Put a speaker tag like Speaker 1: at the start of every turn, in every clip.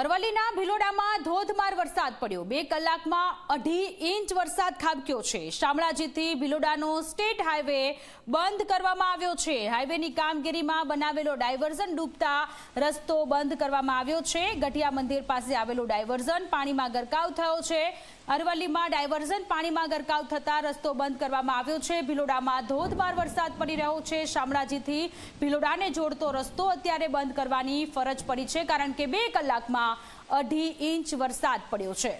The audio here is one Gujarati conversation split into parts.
Speaker 1: અરવલ્લીના ભિલોડામાં ધોધમાર વરસાદ પડ્યો. બે કલાકમાં અઢી ઇંચ વરસાદ ખાબક્યો છે. શામળાજીથી ભિલોડાનો સ્ટેટ હાઈવે બંધ કરવામાં આવ્યો છે. હાઈવેની કામગીરીમાં બનાવેલો ડાયવર્ઝન ડૂબતા રસ્તો બંધ કરવામાં આવ્યો છે. ગઢિયા મંદિર પાસે આવેલું ડાયવર્ઝન પાણીમાં ગરકાવ થયો છે. અરવલ્લીમાં ડાયવર્ઝન પાણીમાં ગરકાવ થતા રસ્તો બંધ કરવામાં આવ્યો છે. ભિલોડામાં ધોધમાર વરસાદ પડી રહ્યો છે. શામળાજીથી ભિલોડાને જોડતો રસ્તો અત્યારે બંધ કરવાની ફરજ પડી છે, કારણ કે બે કલાકમાં અઢી ઇંચ વરસાદ પડ્યો છે.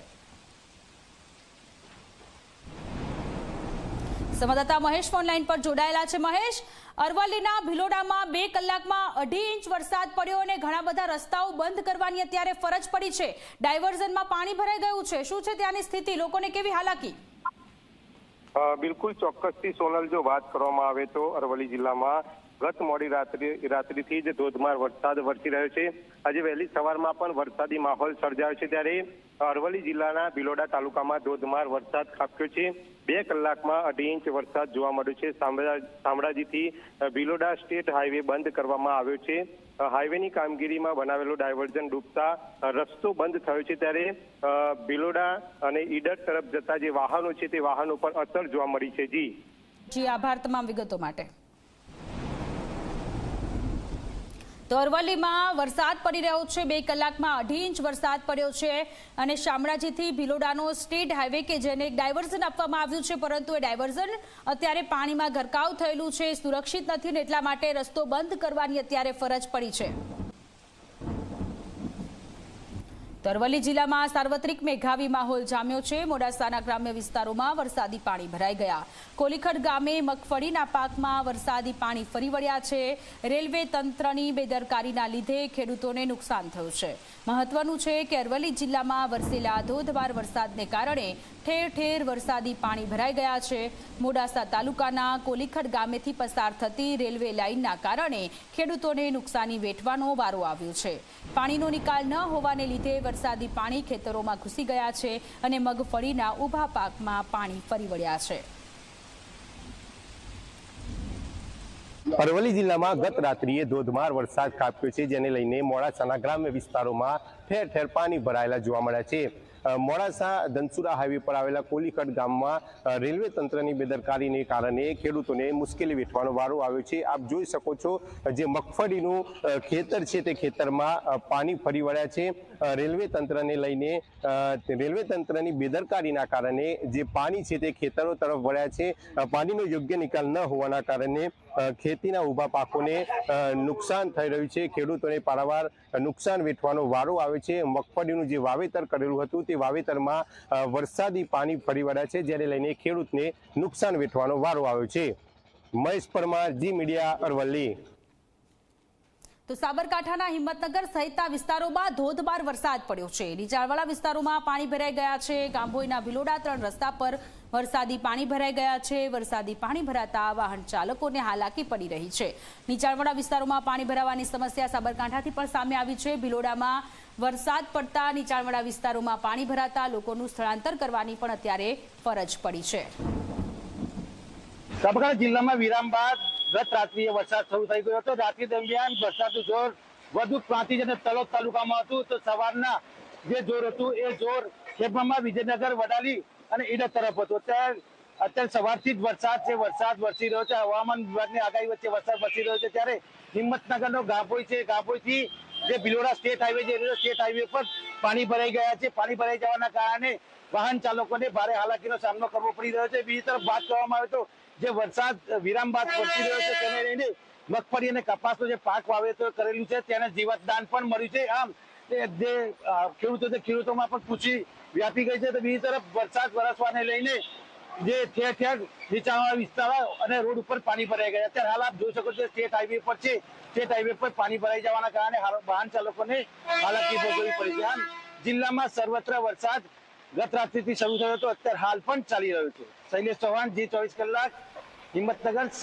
Speaker 1: સંવાદદાતા મહેશ ફોનલાઈન પર જોડાયેલા છે. મહેશ, અરવલ્લીના ભિલોડામાં બે કલાકમાં અઢી ઇંચ વરસાદ પડ્યો અને ઘણા બધા રસ્તાઓ બંધ કરવાની અત્યારે ફરજ પડી છે. ડાયવર્ઝનમાં પાણી ભરાઈ ગયું છે. શું છે ત્યાંની સ્થિતિ? લોકોને કેવી હાલાકી?
Speaker 2: બિલકુલ ચોક્કસથી સોનલ, જો વાત કરવામાં આવે તો અરવલ્લી જિલ્લામાં ગત મોડી રાત્રિ, રાત્રિથી જ ધોધમાર વરસાદ વરસી રહ્યો છે. આજે વહેલી સવારમાં પણ વરસાદી માહોલ સર્જાયો છે ત્યારે અરવલ્લી જિલ્લાના ભિલોડા તાલુકામાં ધોધમાર વરસાદ ખાબક્યો છે. બે કલાકમાં અઢી ઇંચ વરસાદ જોવા મળ્યો છે. શામળા- શામળાજીથી ભિલોડા સ્ટેટ હાઈવે બંધ કરવામાં આવ્યો છે. હાઈવેની કામગીરીમાં બનાવેલો ડાયવર્ઝન ડૂબતા રસ્તો બંધ થયો છે ત્યારે ભિલોડા અને ઈડર તરફ જતા જે વાહનો છે તે વાહનો પર અસર જોવા મળી છે. જી.
Speaker 1: જી, આભાર તમામ વિગતો માટે. તો અરવલ્લીમાં વરસાદ પડી રહ્યો છે. બે કલાકમાં અઢી ઇંચ વરસાદ પડ્યો છે અને શામળાજીથી ભિલોડાનો સ્ટેટ હાઈવે કે જેને એક ડાયવર્ઝન આપવામાં આવ્યું છે, પરંતુ એ ડાયવર્ઝન અત્યારે પાણીમાં ગરકાવ થયેલું છે. સુરક્ષિત નથી ને એટલા માટે રસ્તો બંધ કરવાની અત્યારે ફરજ પડી છે તો અરવલ્લી જિલ્લામાં સાર્વત્રિક મેઘાવી માહોલ જામ્યો છે. મોડાસાના ગ્રામ્ય વિસ્તારોમાં વરસાદી પાણી ભરાઈ ગયા. કોલીખડ ગામે મગફળીના પાકમાં વરસાદી પાણી ફરી વળ્યા છે. રેલવે તંત્રની બેદરકારીના લીધે ખેડૂતોને નુકસાન થયું છે. મહત્વનું છે કે અરવલ્લી જિલ્લામાં વરસેલા ધોધમાર વરસાદને કારણે ઠેર ઠેર વરસાદી પાણી ભરાઈ ગયા છે. મોડાસા તાલુકાના કોલીખડ ગામેથી પસાર થતી રેલવે લાઇનના કારણે ખેડૂતોને નુકસાની વેઠવાનો વારો આવ્યો છે. પાણીનો નિકાલ ન હોવાને લીધે વરસાદી પાણી ખેતરોમાં ઘૂસી ગયા છે અને મગફળીના ઊભા પાકમાં પાણી ફરી વળ્યા છે.
Speaker 3: અરવલ્લી જિલ્લામાં ગત રાત્રિએ ધોધમાર વરસાદ ખાબક્યો છે, જેને લઈને મોડાસાના ગ્રામ્ય વિસ્તારોમાં ઠેર ઠેર પાણી ભરાયેલા જોવા મળ્યા છે. મોડાસા ધનસુરા હાઈવે પર આવેલા કોલીકટ ગામમાં રેલવે તંત્રની બેદરકારીને કારણે ખેડૂતોને મુશ્કેલી વેઠવાનો વારો આવ્યો છે. આપ જોઈ શકો છો, જે મગફળીનું ખેતર છે તે ખેતરમાં પાણી ફરી વળ્યા છે. રેલવે તંત્રને લઈને રેલવે તંત્રની બેદરકારીના કારણે જે પાણી છે તે ખેતરો તરફ વળ્યા છે. પાણીનો યોગ્ય નિકાલ ન હોવાના કારણે ખેતીના ઊભા પાકોને નુકસાન થઈ રહ્યું છે. ખેડૂતોને પારાવાર નુકસાન વેઠવાનો વારો આવે છે. મગફળીનું જે વાવેતર કરેલું હતું તે વાવેતરમાં વરસાદી પાણી ફરી વળ્યા છે, જેને લઈને ખેડૂતને નુકસાન વેઠવાનો વારો આવ્યો છે. Mahesh Parmar, Zee media, Aravalli.
Speaker 1: તો સાબરકાંઠાના હિંમતનગર સહિતના વિસ્તારોમાં ધોધમાર વરસાદ પડ્યો છે. નીચાણવાળા વિસ્તારોમાં પાણી ભરાઈ ગયા છે. ગાંભોઈના ભિલોડા ત્રણ રસ્તા પર વરસાદી પાણી ભરાઈ ગયા છે. વરસાદી પાણી ભરાતા વાહન ચાલકોને હાલાકી પડી રહી છે. નીચાણવાળા વિસ્તારોમાં પાણી ભરાવાની સમસ્યા સાબરકાંઠાથી પણ સામે આવી છે. ભિલોડામાં વરસાદ પડતા નીચાણવાળા વિસ્તારોમાં પાણી ભરાતા લોકોનું સ્થળાંતર કરવાની પણ અત્યારે ફરજ પડી છે.
Speaker 4: સાબરકાંઠા જિલ્લામાં વિરામ બાદ ગત રાત્રિએ વરસાદ શરૂ થઈ ગયો હતો. રાત્રિ દરમિયાન વરસાદનું જોર વધુ પાંચી અને તલોદ તાલુકામાં હતું. તો સવારના જે જોર હતું, એ જોર ખેપમાં વિજયનગર, વડાલી અને ઈડર તરફ હતું. અત્યારે અત્યારે સવારથી જ વરસાદ છે. વરસાદ વરસી રહ્યો છે. હવામાન વિભાગની આગાહી વચ્ચે વરસાદ વરસી રહ્યો છે. ત્યારે હિંમતનગરનો ગાભોઈ છે. ગાભોઈથી જે ભિલોડા સ્ટેટ હાઈવે છે સ્ટેટ હાઈવે પર પાણી ભરાઈ ગયા છે. પાણી ભરાઈ જવાના કારણે વાહન ચાલકોને ભારે હાલાકીનો સામનો કરવો પડી રહ્યો છે. બીજી તરફ વાત કરવામાં આવે તો જે વરસાદ, વિરામ બાદ વરસી રહ્યો છે, તેને લઈને મગફળી અને કપાસનો જે પાક વાવેતર કરેલું છે, તેને જીવતદાન પણ મળ્યું છે. આમ જે ખેડૂતો ખેડૂતોમાં પણ પૂછી વ્યાપી ગઈ છે. તો બીજી તરફ વરસાદ, વરસવાને લઈને જે ઠેર ઠેર નીચાણવાળા વિસ્તારો અને રોડ ઉપર પાણી ભરાઈ ગયા અત્યારે હાલ આપ જોઈ શકો છો સ્ટેટ હાઈવે પર છે. સ્ટેટ હાઈવે પર પાણી ભરાઈ જવાના કારણે વાહન ચાલકોને હાલાકી ભોગવવી પડી છે. આમ જિલ્લામાં સર્વત્ર વરસાદ ગત રાત્રિથી શરૂ થયો હતો. અત્યારે હાલ પણ ચાલી રહ્યો છે. શૈલેષ ચૌહાણ, જી ચોવીસ કલાક, હિંમતનગર